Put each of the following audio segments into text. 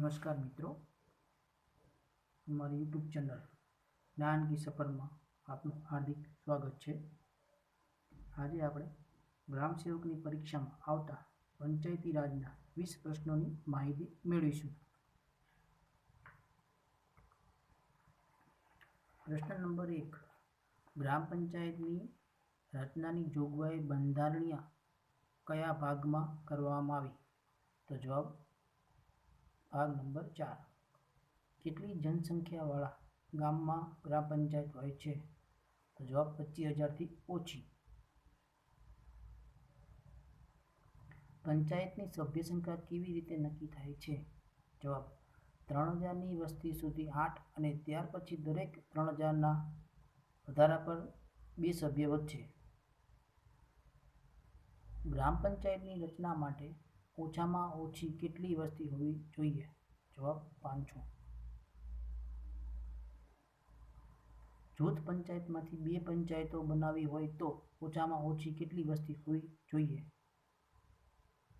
નમસ્કાર મિત્રો. મારી યુટ્યુબ ચેનલ જ્ઞાન કી સફરમાં આપનું હાર્દિક સ્વાગત છે. આજે આપણે ગ્રામ સેવકની પરીક્ષામાં આવતા પંચાયતી રાજના વીસ પ્રશ્નોની માહિતી મેળવીશું. પ્રશ્ન નંબર એક. ગ્રામ પંચાયતની રચનાની જોગવાઈ બંધારણીય કયા ભાગમાં કરવામાં આવી? તો જવાબ ભાગ નંબર ચાર. કેટલી જનસંખ્યાવાળા ગામમાં ગ્રામ પંચાયત હોય છે? તો જવાબ પચીસ હજારથી ઓછી. પંચાયતની સભ્ય સંખ્યા કેવી રીતે નક્કી થાય છે? જવાબ ત્રણ હજારની વસ્તી સુધી આઠ અને ત્યાર પછી દરેક ત્રણ હજારના વધારા પર બે સભ્ય વધશે. ગ્રામ પંચાયતની રચના માટે ઓછામાં ઓછી કેટલી વસ્તી હોવી જોઈએ? જવાબ પાંચસો. જૂથ પંચાયતમાંથી બે પંચાયતો બનાવી હોય તો ઓછામાં ઓછી કેટલી વસ્તી હોવી જોઈએ?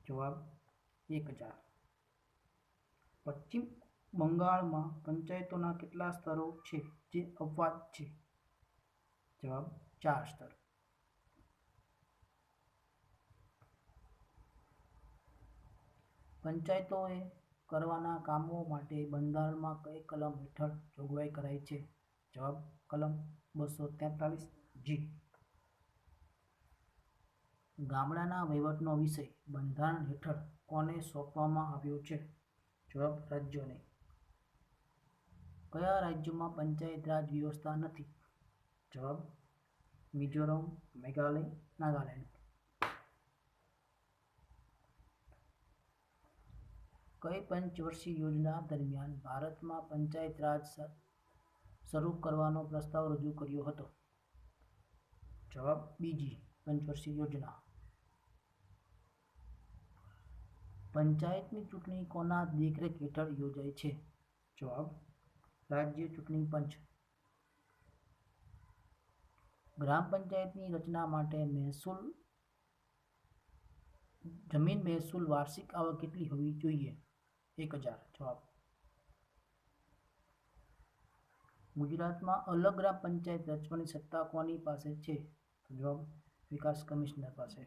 જવાબ એક હજાર. પશ્ચિમ બંગાળમાં પંચાયતોના કેટલા સ્તરો છે જે અપવાદ છે? જવાબ ચાર સ્તર. પંચાયતોએ કરવાના કામો માટે બંધારણમાં કઈ કલમ હેઠળ જોગવાઈ કરાઈ છે? જવાબ, કલમ બસો તેતાલીસ જી. ગામડાના વહીવટનો વિષય, બંધારણ હેઠળ કોને સોંપવામાં આવ્યો છે? જવાબ, રાજ્યોને. કયા રાજ્યોમાં પંચાયત રાજ વ્યવસ્થા નથી? જવાબ, મિઝોરમ, મેઘાલય, નાગાલેન્ડ. કઈ પંચવર્ષીય યોજના દરમિયાન ભારતમાં પંચાયત રાજ શરૂ કરવાનો પ્રસ્તાવ રજૂ કર્યો હતો. જવાબ બીજી, પંચવર્ષીય યોજના. પંચાયતની ચૂંટણી કોના દેખરેખ હેઠળ યોજાય છે? જવાબ, રાજ્ય ચૂંટણી પંચ. ગ્રામ પંચાયતની રચના માટે મહેસૂલ, જમીન મહેસૂલ વાર્ષિક આવક કેટલી હોવી જોઈએ? હજાર, જવાબ. ગુજરાતમાં અલગ ગ્રામ પંચાયત રચવાની સત્તા કોની પાસે છે? જવાબ વિકાસ કમિશનર પાસે.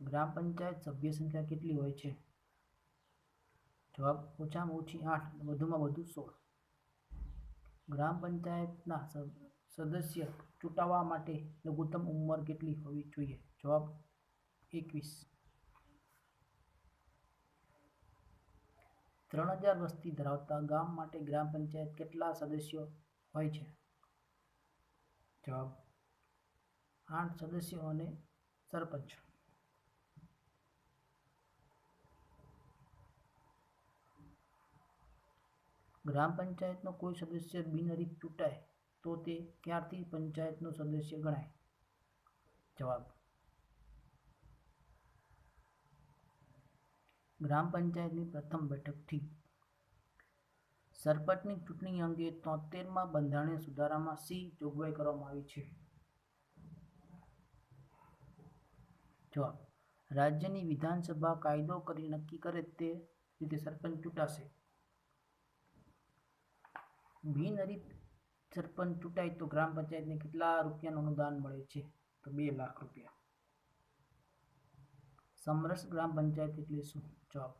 ગ્રામ પંચાયત સભ્ય સંખ્યા કેટલી હોય છે? જવાબ ઓછામાં ઓછી આઠ, વધુમાં વધુ સોળ. ગ્રામ પંચાયતના સદસ્ય ચૂંટાવા માટે લઘુત્તમ ઉંમર કેટલી હોવી જોઈએ? જવાબ એકવીસ. ત્રણ હજાર વસ્તી ધરાવતા ગામ માટે ગ્રામ પંચાયત કેટલા સદસ્યો હોય છે? જવાબ, આઠ સદસ્યો અને સરપંચ. ગ્રામ પંચાયતનો કોઈ સદસ્ય બિનહરીફ ચૂંટાય તો તે ક્યારથી પંચાયતનો સદસ્ય ગણાય? જવાબ ગ્રામ પંચાયતની પ્રથમ બેઠકથી. સરપંચની ચૂંટણી અંગે તોતેરમાં બંધારણીય સુધારામાં સી જોગવાઈ કરવામાં આવી છે. જવાબ. રાજ્યની વિધાનસભા કાયદો કરી નક્કી કરે તે રીતે સરપંચ ચૂંટાશે. બિનહરીફ સરપંચ ચૂંટાય તો ગ્રામ પંચાયતને કેટલા રૂપિયાનું અનુદાન મળે છે? તો બે લાખ રૂપિયા. સમરસ ગ્રામ પંચાયત એટલે શું? જવાબ.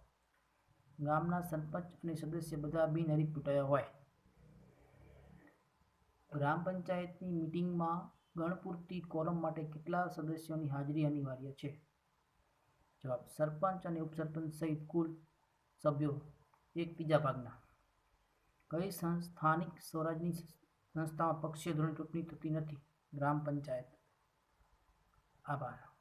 ગામના સરપંચ અને સદસ્ય બધા બિનહરીફ ચૂંટાયા હોય. ગ્રામ પંચાયતની મિટિંગમાં ગણપૂરતી કોરમ માટે કેટલા સદસ્યોની હાજરી અનિવાર્ય છે? જવાબ. સરપંચ અને ઉપસરપંચ સહિત કુલ સભ્યો એક બીજા ભાગના. કઈ સ્થાનિક સ્વરાજની સંસ્થામાં પક્ષીય ધોરણે ચૂંટણી થતી નથી? ગ્રામ પંચાયત. આભાર.